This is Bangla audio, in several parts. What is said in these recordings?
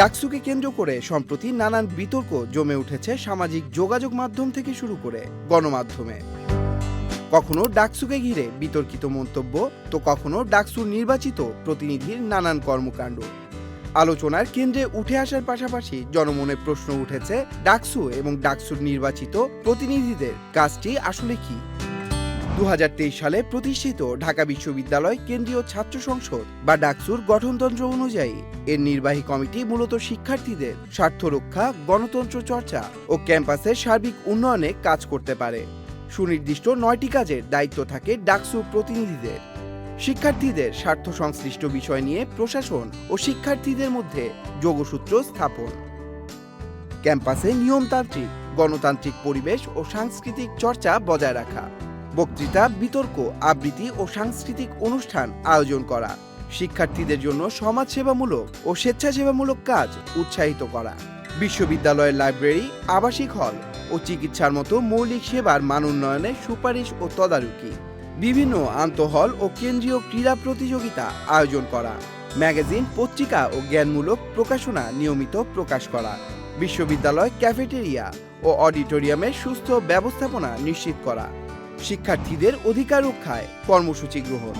ডাকসুকে কেন্দ্র করে সম্প্রতি নানান বিতর্ক জমে উঠেছে সামাজিক যোগাযোগ মাধ্যম থেকে শুরু করে গণমাধ্যমে। কখনো ডাকসুকে ঘিরে বিতর্কিত মন্তব্য, তো কখনো ডাকসুর নির্বাচিত প্রতিনিধির নানান কর্মকাণ্ড। আলোচনার কেন্দ্রে উঠে আসার পাশাপাশি জনমনে প্রশ্ন উঠেছে, ডাকসু এবং ডাকসুর নির্বাচিত প্রতিনিধিদের কাজটি আসলে কি? দু হাজার তেইশ সালে প্রতিষ্ঠিত ঢাকা বিশ্ববিদ্যালয় কেন্দ্রীয় ছাত্র সংসদ বা ডাকসুর গঠনতন্ত্র অনুযায়ী এর নির্বাহী কমিটি মূলত শিক্ষার্থীদের স্বার্থ রক্ষা, গণতন্ত্র চর্চা ও ক্যাম্পাসের সার্বিক উন্নয়নে কাজ করতে পারে। সুনির্দিষ্ট নয়টি কাজের দায়িত্ব থাকে ডাকসু প্রতিনিধিদের। শিক্ষার্থীদের স্বার্থ সংশ্লিষ্ট বিষয় নিয়ে প্রশাসন ও শিক্ষার্থীদের মধ্যে যোগসূত্র স্থাপন। ক্যাম্পাসে নিয়মতান্ত্রিক, গণতান্ত্রিক পরিবেশ ও সাংস্কৃতিক চর্চা বজায় রাখা। বক্তৃতা, বিতর্ক, আবৃত্তি ও সাংস্কৃতিক অনুষ্ঠান আয়োজন করা। শিক্ষার্থীদের জন্য সমাজসেবামূলক ও স্বেচ্ছাসেবামূলক কাজ উৎসাহিত করা। বিশ্ববিদ্যালয়ের লাইব্রেরি, আবাসিক হল ও চিকিৎসার মতো মৌলিক সেবার মান উন্নয়নে সুপারিশ ও তদারকি। বিভিন্ন আন্তঃহল ও কেন্দ্রীয় ক্রীড়া প্রতিযোগিতা আয়োজন করা। ম্যাগাজিন, পত্রিকা ও জ্ঞানমূলক প্রকাশনা নিয়মিত প্রকাশ করা। বিশ্ববিদ্যালয় ক্যাফেটেরিয়া ও অডিটোরিয়ামের সুস্থ ব্যবস্থাপনা নিশ্চিত করা। শিক্ষার্থীদের অধিকার রক্ষায় কর্মসূচি গ্রহণ।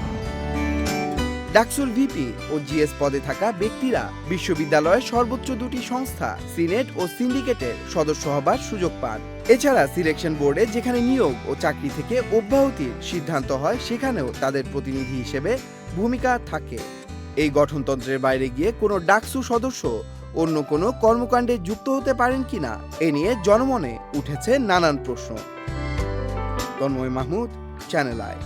ডাকসুর ভিপি ও জিএস পদে থাকা ব্যক্তিরা বিশ্ববিদ্যালয়ের সর্বোচ্চ দুটি সংস্থা, সিনেট ও সিন্ডিকেটের সদস্য হবার সুযোগ পান। এছাড়া সিলেকশন বোর্ডে যেখানে নিয়োগ ও চাকরি থেকে অব্যাহতির সিদ্ধান্ত হয়, সেখানেও তাদের প্রতিনিধি হিসেবে ভূমিকা থাকে। এই গঠনতন্ত্রের বাইরে গিয়ে কোনো ডাকসু সদস্য অন্য কোনো কর্মকাণ্ডে যুক্ত হতে পারেন কিনা, এ নিয়ে জনমনে উঠেছে নানান প্রশ্ন। Tanmoy Mahmud channel I